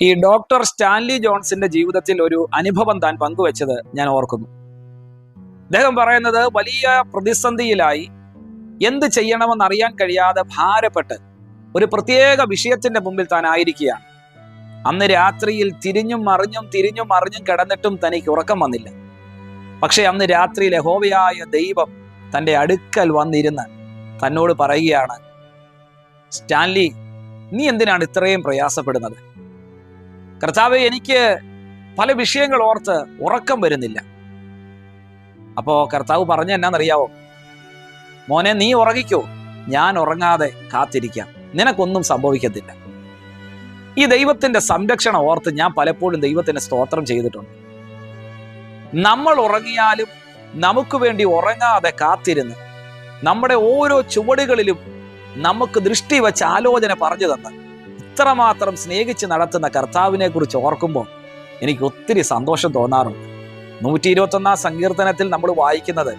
ഈ doctor Stanley ജോൺസിന്റെ ജീവിതത്തിൽ ഒരു അനുഭവം താൻ പങ്കുവച്ചത് ഞാൻ ഓർക്കുന്നു. അദ്ദേഹം പറയുന്നത് വലിയ പ്രതിസന്ധിയിലായി എന്ത് ചെയ്യണമെന്ന് അറിയാൻ കഴിയാതെ ഭാരപ്പെട്ട് ഒരു പ്രത്യേക വിഷയത്തിന്റെ മുമ്പിൽ താൻ ആയിരിക്കുകയാണ്. അന്ന് രാത്രിയിൽ തിരിഞ്ഞും മറിഞ്ഞും തിരിഞ്ഞും മറിഞ്ഞും കിടന്നിട്ടും തനിക്ക് ഉറക്കം വന്നില്ല. പക്ഷെ അന്ന് രാത്രി യഹോവയായ ദൈവം തന്റെ അടുക്കൽ വന്നിരുന്ന് തന്നോട് പറയുകയാണ് സ്റ്റാൻലി നീ എന്തിനാണ് ഇത്രയും പ്രയാസപ്പെടുന്നത്? കർത്താവ് എനിക്ക് പല വിഷയങ്ങൾ ഓർത്ത് ഉറക്കം വരുന്നില്ല. അപ്പോ കർത്താവ് പറഞ്ഞ എന്നാന്നറിയാവോ? മോനെ നീ ഉറങ്ങിക്കോ. ഞാൻ ഉറങ്ങാതെ കാത്തിരിക്കാം. നിനക്കൊന്നും സംഭവിക്കത്തില്ല. ഈ ദൈവത്തിന്റെ സംരക്ഷണം ഓർത്ത് ഞാൻ പലപ്പോഴും ദൈവത്തിന് സ്തോത്രം ചെയ്തിട്ടുണ്ട്. നമ്മൾ ഉറങ്ങിയാലും നമുക്ക് വേണ്ടി ഉറങ്ങാതെ കാത്തിരുന്ന് നമ്മുടെ ഓരോ ചുവടുകളിലും നമുക്ക് ദൃഷ്ടി വെച്ച് ആലോചന പറഞ്ഞു തന്ന് ഇത്രമാത്രം സ്നേഹിച്ച് നടത്തുന്ന കർത്താവിനെ കുറിച്ച് ഓർക്കുമ്പോൾ എനിക്ക് ഒത്തിരി സന്തോഷം തോന്നാറുണ്ട്. നൂറ്റി ഇരുപത്തൊന്നാം സങ്കീർത്തനത്തിൽ നമ്മൾ വായിക്കുന്നത്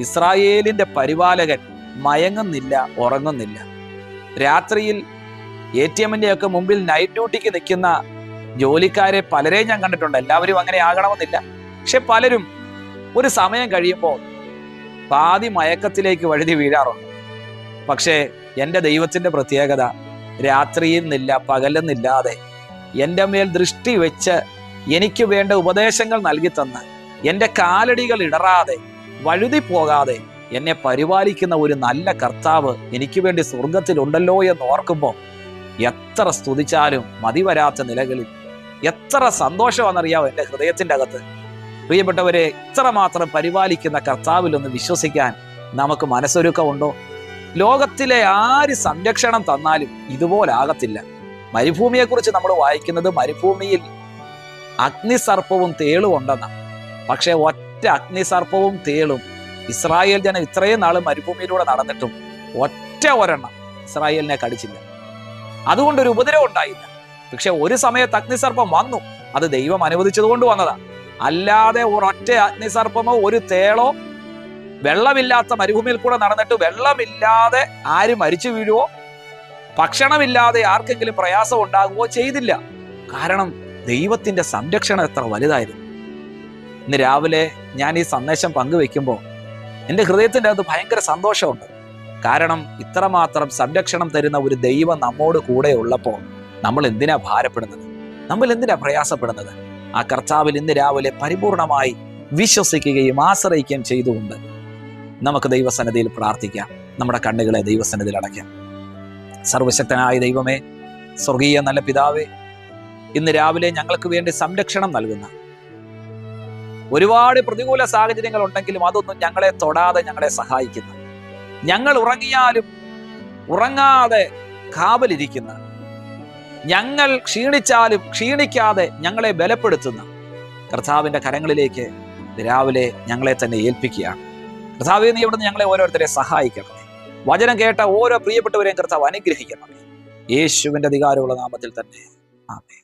ഇസ്രായേലിന്റെ പരിപാലകൻ മയങ്ങുന്നില്ല ഉറങ്ങുന്നില്ല. രാത്രിയിൽ എ ടി എമ്മിന്റെയൊക്കെ മുമ്പിൽ നൈറ്റ് ഡ്യൂട്ടിക്ക് നിൽക്കുന്ന ജോലിക്കാരെ പലരെയും ഞാൻ കണ്ടിട്ടുണ്ട്. എല്ലാവരും അങ്ങനെ ആകണമെന്നില്ല. പക്ഷെ പലരും ഒരു സമയം കഴിയുമ്പോൾ പാതി മയക്കത്തിലേക്ക് വഴുതി വീഴാറുണ്ട്. പക്ഷേ എന്റെ ദൈവത്തിന്റെ പ്രത്യേകത രാത്രിയെന്നില്ല പകലെന്നില്ലാതെ എന്റെ മേൽ ദൃഷ്ടി വെച്ച് എനിക്ക് വേണ്ട ഉപദേശങ്ങൾ നൽകി തന്ന്. എന്റെ കാലടികൾ ഇടറാതെ വഴുതി പോകാതെ എന്നെ പരിപാലിക്കുന്ന ഒരു നല്ല കർത്താവ് എനിക്ക് വേണ്ടി സ്വർഗത്തിലുണ്ടല്ലോ എന്ന് ഓർക്കുമ്പോൾ എത്ര സ്തുതിച്ചാലും മതി വരാത്ത നിലകളിൽ എത്ര സന്തോഷമാണെന്നറിയാവോ എന്റെ ഹൃദയത്തിന്റെ അകത്ത്. പ്രിയപ്പെട്ടവരെ ഇത്രമാത്രം പരിപാലിക്കുന്ന കർത്താവിലൊന്ന് വിശ്വസിക്കാൻ നമുക്ക് മനസ്സൊരുക്കമുണ്ടോ ലോകത്തിലെ ആര് സംരക്ഷണം തന്നാലും ഇതുപോലാകത്തില്ല. മരുഭൂമിയെക്കുറിച്ച് നമ്മൾ വായിക്കുന്നത് മരുഭൂമിയിൽ അഗ്നിസർപ്പവും തേളും ഉണ്ടെന്നാണ് പക്ഷേ ഒറ്റ അഗ്നിസർപ്പവും തേളും ഇസ്രായേൽ ജനം ഇത്രയും നാൾ മരുഭൂമിയിലൂടെ നടന്നിട്ടും ഒറ്റ ഒരെണ്ണം ഇസ്രായേലിനെ കടിച്ചില്ല. അതുകൊണ്ട് ഒരു ഉപദ്രവം ഉണ്ടായില്ല. പക്ഷെ ഒരു സമയത്ത് അഗ്നിസർപ്പം വന്നു. അത് ദൈവം അനുവദിച്ചതുകൊണ്ട് വന്നതാണ് അല്ലാതെ ഒരൊറ്റ അഗ്നിസർപ്പമോ ഒരു തേളോ വെള്ളമില്ലാത്ത മരുഭൂമിയിൽ കൂടെ നടന്നിട്ട് വെള്ളമില്ലാതെ ആര് മരിച്ചു വീഴുവോ? ഭക്ഷണമില്ലാതെ ആർക്കെങ്കിലും പ്രയാസം ഉണ്ടാകുവോ? ചെയ്തില്ല. കാരണം ദൈവത്തിന്റെ സംരക്ഷണം എത്ര വലുതായിരുന്നു. ഇന്ന് രാവിലെ ഞാൻ ഈ സന്ദേശം പങ്കുവെക്കുമ്പോൾ എന്റെ ഹൃദയത്തിന്റെ അത് ഭയങ്കര സന്തോഷമുണ്ട്. കാരണം ഇത്രമാത്രം സംരക്ഷണം തരുന്ന ഒരു ദൈവം നമ്മോട് കൂടെ ഉള്ളപ്പോൾ നമ്മൾ എന്തിനാ ഭാരപ്പെടുന്നത്? നമ്മൾ എന്തിനാ പ്രയാസപ്പെടുന്നത്? ആ കർത്താവിൽ ഇന്ന് രാവിലെ പരിപൂർണമായി വിശ്വസിക്കുകയും ആശ്രയിക്കുകയും ചെയ്തുകൊണ്ട് നമുക്ക് ദൈവസന്നിധിയിൽ പ്രാർത്ഥിക്കാം. നമ്മുടെ കണ്ണുകളെ ദൈവസന്നിധിയിൽ അടയ്ക്കാം. സർവശക്തനായ ദൈവമേ സ്വർഗീയ നല്ല പിതാവേ ഇന്ന് രാവിലെ ഞങ്ങൾക്ക് വേണ്ടി സംരക്ഷണം നൽകുന്ന ഒരുപാട് പ്രതികൂല സാഹചര്യങ്ങൾ ഉണ്ടെങ്കിലും അതൊന്നും ഞങ്ങളെ തൊടാതെ ഞങ്ങളെ സഹായിക്കുന്ന ഞങ്ങൾ ഉറങ്ങിയാലും ഉറങ്ങാതെ കാവലിരിക്കുന്ന ഞങ്ങൾ ക്ഷീണിച്ചാലും ക്ഷീണിക്കാതെ ഞങ്ങളെ ബലപ്പെടുത്തുന്ന കർത്താവിന്റെ കരങ്ങളിലേക്ക് രാവിലെ ഞങ്ങളെ തന്നെ ഏൽപ്പിക്കുകയാണ് കർത്താവെ നീ ഇവിടുന്ന് ഞങ്ങളെ ഓരോരുത്തരെ സഹായിക്കണമേ. വചനം കേട്ട ഓരോ പ്രിയപ്പെട്ടവരെയും കർത്താവ് അനുഗ്രഹിക്കണമേ. യേശുവിന്റെ അധികാരമുള്ള നാമത്തിൽ തന്നെ. ആമേ